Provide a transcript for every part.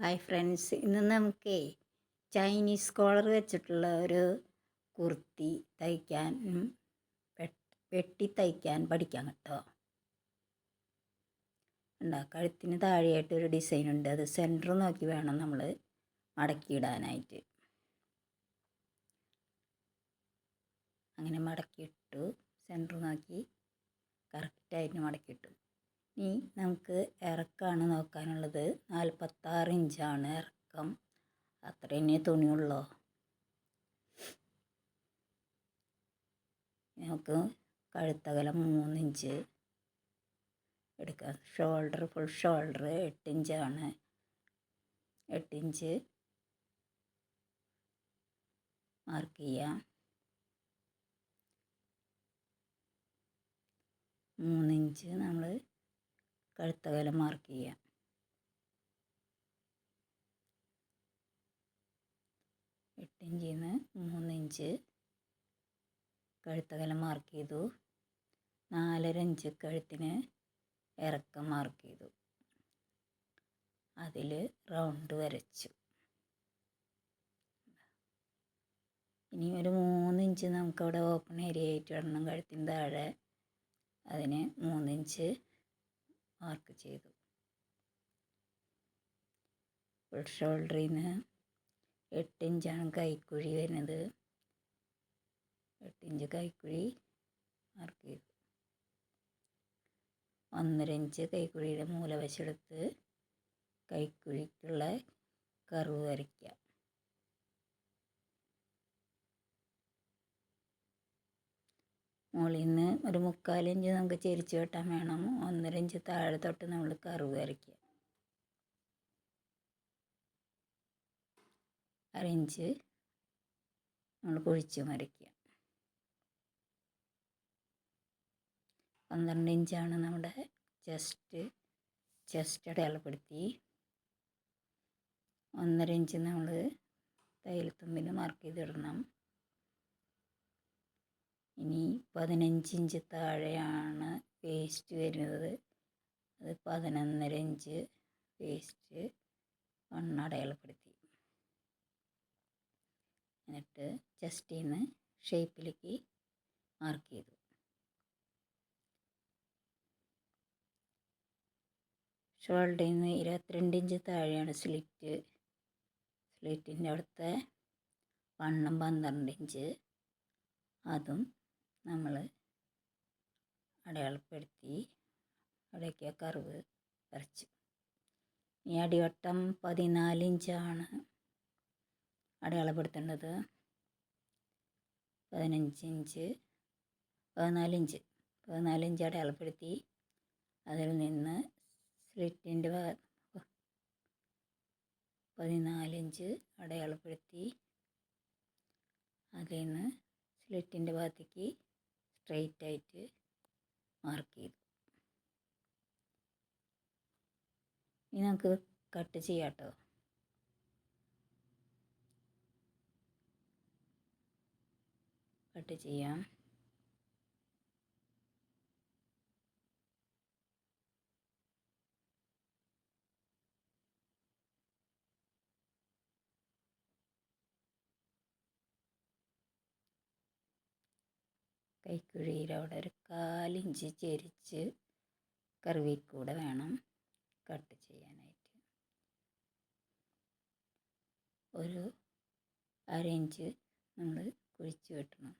Hi friends ഇന്ന് നമുക്ക് Chinese collar വെച്ചിട്ടുള്ള ഒരു കുർത്തി തയ്ക്കാൻ വെട്ടി തയ്ക്കാൻ പഠിക്കാം കേട്ടോ. ഉണ്ടാ കഴുത്തിന് താഴെയായിട്ട് ഒരു ഡിസൈൻ ഉണ്ട്. അത് സെന്റർ നോക്കി വേണം നമ്മൾ മടക്കിയിടാനായിട്ട്. അങ്ങനെ മടക്കിയിട്ടു സെന്റർ നോക്കി കറക്റ്റായിട്ട് മടക്കിയിട്ടു. ഇനി നമുക്ക് ഇറക്കമാണ് നോക്കാനുള്ളത്. നാൽപ്പത്താറ് ഇഞ്ചാണ് ഇറക്കം. അത്ര തന്നെ തുണിയുള്ളോ. നമുക്ക് കഴുത്തകലം മൂന്നിഞ്ച് എടുക്കാം. ഷോൾഡർ ഫുൾ ഷോൾഡർ എട്ട് ഇഞ്ചാണ്. എട്ട് ഇഞ്ച് മാർക്ക് ചെയ്യാം. മൂന്നിഞ്ച് നമ്മൾ കഴുത്തകലം മാർക്ക് ചെയ്യാം. എട്ടിഞ്ചിൽ നിന്ന് മൂന്നിഞ്ച് കഴുത്തകലം മാർക്ക് ചെയ്തു. നാലര ഇഞ്ച് കഴുത്തിന് ഇറക്കം മാർക്ക് ചെയ്തു. അതിൽ റൗണ്ട് വരച്ചു. ഇനി ഒരു മൂന്നിഞ്ച് നമുക്കവിടെ ഓപ്പൺ ഏരിയ ആയിട്ട് ഇടണം കഴുത്തിന് താഴെ. അതിന് മൂന്നിഞ്ച് മാർക്ക് ചെയ്തു? ഫുൾ ഷോൾഡറിൽ നിന്ന് എട്ട് ഇഞ്ചാണ് കൈക്കുഴി വരുന്നത്. എട്ട് ഇഞ്ച് കൈക്കുഴി മാർക്ക് ചെയ്തു? ഒന്നര ഇഞ്ച് കൈക്കുഴിയുടെ മൂലവശെടുത്ത് കൈക്കുഴിക്കുള്ള കർവ് വരയ്ക്കുക മുകളിൽ നിന്ന് ഒരു മുക്കാലിഞ്ച് നമുക്ക് ചെരിച്ച് വെട്ടാൻ വേണം. ഒന്നര ഇഞ്ച് താഴെ തൊട്ട് നമ്മൾ കറുവ് വരയ്ക്കുക. അര ഇഞ്ച് നമ്മൾ കുഴിച്ച് വരയ്ക്കുക. പന്ത്രണ്ട് ഇഞ്ചാണ് നമ്മുടെ ചെസ്റ്റ്. ചെസ്റ്റ് അടയാളപ്പെടുത്തി. ഒന്നര ഇഞ്ച് നമ്മൾ തയ്യൽ തുമ്പിൽ മാർക്ക് ചെയ്തിടണം. ഇനി പതിനഞ്ച് ഇഞ്ച് താഴെയാണ് വേസ്റ്റ് വരുന്നത്. അത് പതിനൊന്നര ഇഞ്ച് വേസ്റ്റ് കണ്ണടയാളപ്പെടുത്തി എന്നിട്ട് ചെസ്റ്റിൽ നിന്ന് ഷേപ്പിലേക്ക് മാർക്ക് ചെയ്തു. ഷോൾഡറിൽ നിന്ന് ഇരുപത്തിരണ്ട് ഇഞ്ച് താഴെയാണ് സ്ലിറ്റ് സ്ലിറ്റിന്റെ അവിടുത്തെ വണ്ണം പന്ത്രണ്ട് ഇഞ്ച് അതും നമ്മൾ അടയാളപ്പെടുത്തി അവിടേക്ക് കർവ് വരച്ചു. ഈ അടിവട്ടം പതിനാല് ഇഞ്ചാണ് അടയാളപ്പെടുത്തേണ്ടത്. പതിനഞ്ച് ഇഞ്ച് പതിനാല് ഇഞ്ച്. പതിനാല് ഇഞ്ച് അടയാളപ്പെടുത്തി അതിൽ നിന്ന് സ്ലിറ്റിന്റെ പതിനാലിഞ്ച് അടയാളപ്പെടുത്തി അതിൽ നിന്ന് സ്ലിറ്റിന്റെ ഭാഗത്തേക്ക് സ്ട്രെയിറ്റ് ആയിട്ട് മാർക്ക് ചെയ്തു. ഇനി നമുക്ക് കട്ട് ചെയ്യാം കേട്ടോ. കട്ട് ചെയ്യാം. കൈക്കുഴിയുടെ അവിടെ ഒരു കാലിഞ്ച് ചെരിച്ച് കറിവേക്കൂടെ കൂടെ വേണം കട്ട് ചെയ്യാനായിട്ട്. ഒരു അര ഇഞ്ച് നമ്മൾ കുഴിച്ച് വെട്ടണം.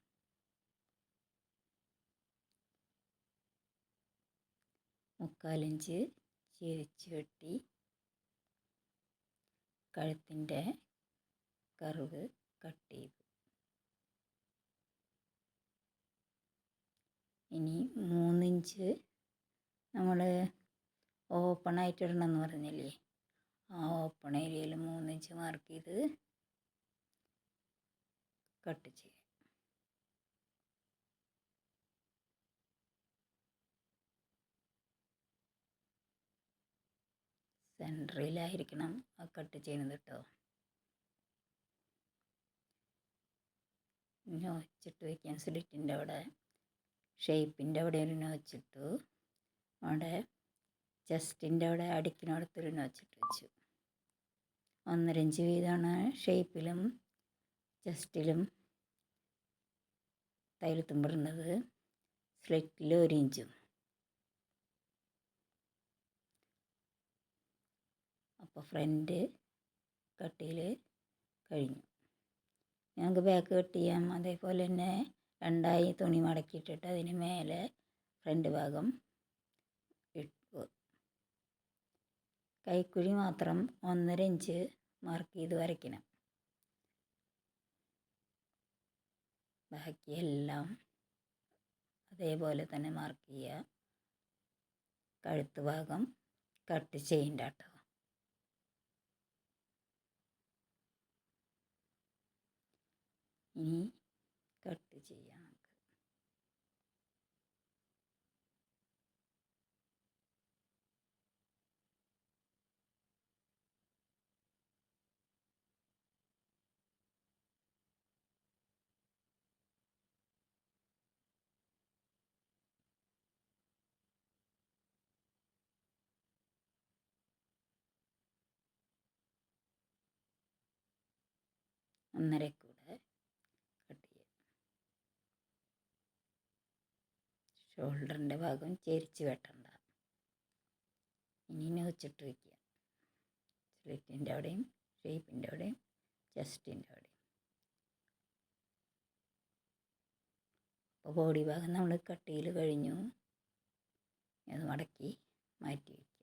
മുക്കാലിഞ്ച് ചെരിച്ച് വെട്ടി കഴുത്തിന്റെ കർവ് കട്ട് ചെയ്തു. ഇനി മൂന്നിഞ്ച് നമ്മൾ ഓപ്പൺ ആയിട്ട് ഇടണമെന്ന് പറഞ്ഞില്ലേ? ആ ഓപ്പൺ ഏരിയയിൽ മൂന്നിഞ്ച് മാർക്ക് ചെയ്ത് കട്ട് ചെയ്യാം. സെന്ററിലായിരിക്കണം ആ കട്ട് ചെയ്യുന്നത് കേട്ടോ ഇനി ഒച്ചിട്ട് വയ്ക്കാൻ സ്ലിറ്റിന്റെ അവിടെ. ഷേപ്പിന്റെ അവിടെ ഒരു നോച്ചിട്ടു അവിടെ ചെസ്റ്റിന്റെ അവിടെ അടുക്കിനടുത്തൊരു നോച്ചിട്ട് വെച്ചു. ഒന്നര ഇഞ്ച് വീതമാണ് ഷേപ്പിലും ചെസ്റ്റിലും തയ്യൽത്തുമ്പിടുന്നത് സ്ലിറ്റിൽ ഒരു ഇഞ്ചും. അപ്പോൾ ഫ്രണ്ട് കട്ടിയിൽ കഴിഞ്ഞു. ഞങ്ങൾക്ക് ബാക്ക് കട്ട് ചെയ്യാം. അതേപോലെ തന്നെ രണ്ടായി തുണി മടക്കിയിട്ടിട്ട് അതിന് മേലെ ഫ്രണ്ട് ഭാഗം ഇട്ടു. കൈക്കുഴി മാത്രം ഒന്നര ഇഞ്ച് മാർക്ക് ചെയ്ത് വരയ്ക്കണം. ബാക്കിയെല്ലാം അതേപോലെ തന്നെ മാർക്ക് ചെയ്യുക. കഴുത്ത് ഭാഗം കട്ട് ചെയ്യണ്ട കേട്ടോ. ഇനി ചെയ്യാം നമുക്ക് ഒന്നര കൂടെ കട്ട് ചെയ്യാം ഷോൾഡറിന്റെ ഭാഗം ചെരിച്ച് വെട്ടണ്ട. ഇനി വെച്ചിട്ട് വയ്ക്കുക സ്ലിറ്റിന്റെ അവിടെയും ഷേപ്പിന്റെ അവിടെയും ചെസ്റ്റിന്റെ അവിടെയും. അപ്പോൾ ബോഡി ഭാഗം നമ്മൾ കട്ടിയിൽ കഴിഞ്ഞു. അത് മടക്കി മാറ്റി വയ്ക്കുക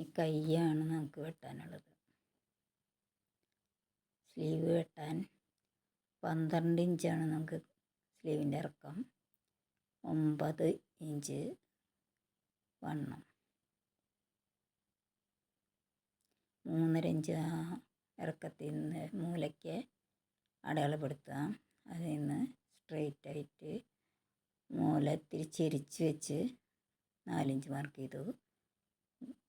ഈ കൈയാണ് നമുക്ക് വെട്ടാനുള്ളത്. സ്ലീവ് വെട്ടാൻ പന്ത്രണ്ട് ഇഞ്ചാണ് നമുക്ക് സ്ലീവിന്റെ ഇറക്കം. ഒമ്പത് ഇഞ്ച് വണ്ണം. മൂന്നര ഇഞ്ച് ആ ഇറക്കത്തിൽ നിന്ന് മൂലയ്ക്ക് അടയാളപ്പെടുത്തുക. അതിൽ നിന്ന് സ്ട്രെയിറ്റ് ആയിട്ട് മൂല തിരിച്ചരിച്ച് വെച്ച് നാലിഞ്ച് മാർക്ക് ചെയ്തു.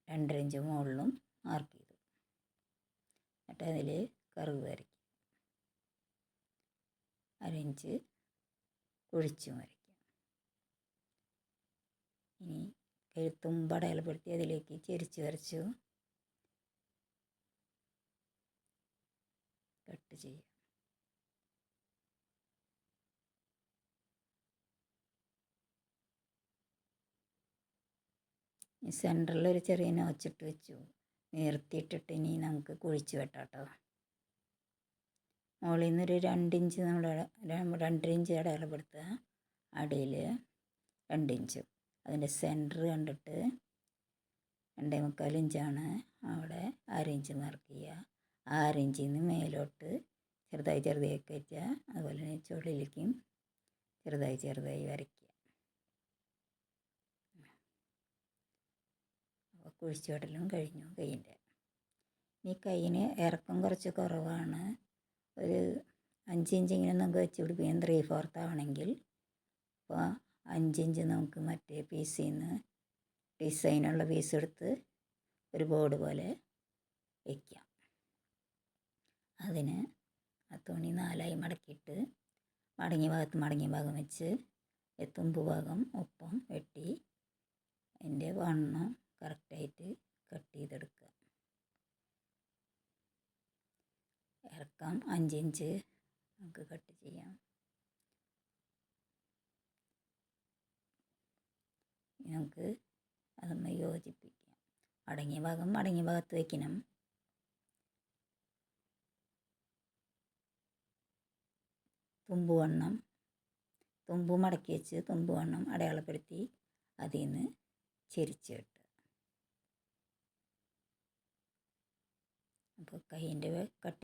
രണ്ടര ഇഞ്ച് മുകളിലും മാർക്ക് ചെയ്തു. എന്നിട്ട് അതിൽ കറുവ് വരയ്ക്കും അരയിഞ്ച് കുഴിച്ചും വരയ്ക്കും ഇനി കഴുത്തുമ്പ് അടയാളപ്പെടുത്തി അതിലേക്ക് ചെരിച്ച് വരച്ചു. കട്ട് ചെയ്യാം സെന്ററിൽ ഒരു ചെറിയ നോച്ചിട്ട് വെച്ചു. നിർത്തിയിട്ടിട്ട് ഇനി നമുക്ക് കുഴിച്ച് വെട്ടാം കേട്ടോ മുകളിൽ നിന്നൊരു രണ്ടിഞ്ച് നമ്മൾ രണ്ടര ഇഞ്ച് അടയാളപ്പെടുത്തുക. അടിയിൽ രണ്ടിഞ്ച് അതിന്റെ സെന്റർ കണ്ടിട്ട് രണ്ടേ മുക്കാൽ ഇഞ്ചാണ്. അവിടെ അരയിഞ്ച് മാർക്ക് ചെയ്യുക. ആ അരയിഞ്ചിൽ നിന്ന് മേലോട്ട് ചെറുതായി ചെറുതായി കയറ്റുക. അതുപോലെ തന്നെ ചുള്ളിലേക്കും ചെറുതായി ചെറുതായി വരയ്ക്കുക. അപ്പോൾ കുഴിച്ചുവെട്ടലും കഴിഞ്ഞു കൈയിന്റെ ഈ കൈയിന് ഇറക്കം കുറച്ച് കുറവാണ്. ഒരു അഞ്ച് ഇഞ്ചെങ്കിലും നമുക്ക് വെച്ച് പിടിപ്പിക്കാൻ ത്രീ ഫോർത്ത് ആവണമെങ്കിൽ അപ്പോൾ അഞ്ചിഞ്ച് നമുക്ക് മറ്റേ പീസിൽ നിന്ന് ഡിസൈനുള്ള പീസ് എടുത്ത് ഒരു ബോർഡ് പോലെ വയ്ക്കാം അതിന് ആ തുണി നാലായി മടക്കിയിട്ട് മടങ്ങിയ ഭാഗത്ത് മടങ്ങിയ ഭാഗം വെച്ച് തുമ്പ് ഭാഗം ഒപ്പം വെട്ടി അതിന്റെ വണ്ണം കറക്റ്റായിട്ട് കട്ട് ചെയ്തെടുക്കുക. ഇറക്കം. അഞ്ചിഞ്ച് നമുക്ക് കട്ട് ചെയ്യാം. നമുക്ക് അതൊന്ന് യോജിപ്പിക്കാം. അടങ്ങിയ ഭാഗം അടങ്ങിയ ഭാഗത്ത് വയ്ക്കണം തുമ്പ് വണ്ണം. തുമ്പ് മടക്കി വെച്ച് തുമ്പ് വണ്ണം അടയാളപ്പെടുത്തി അതിൽ നിന്ന് ചെരിച്ച് കിട്ടുക അപ്പോൾ കൈയിന്റെ കട്ട്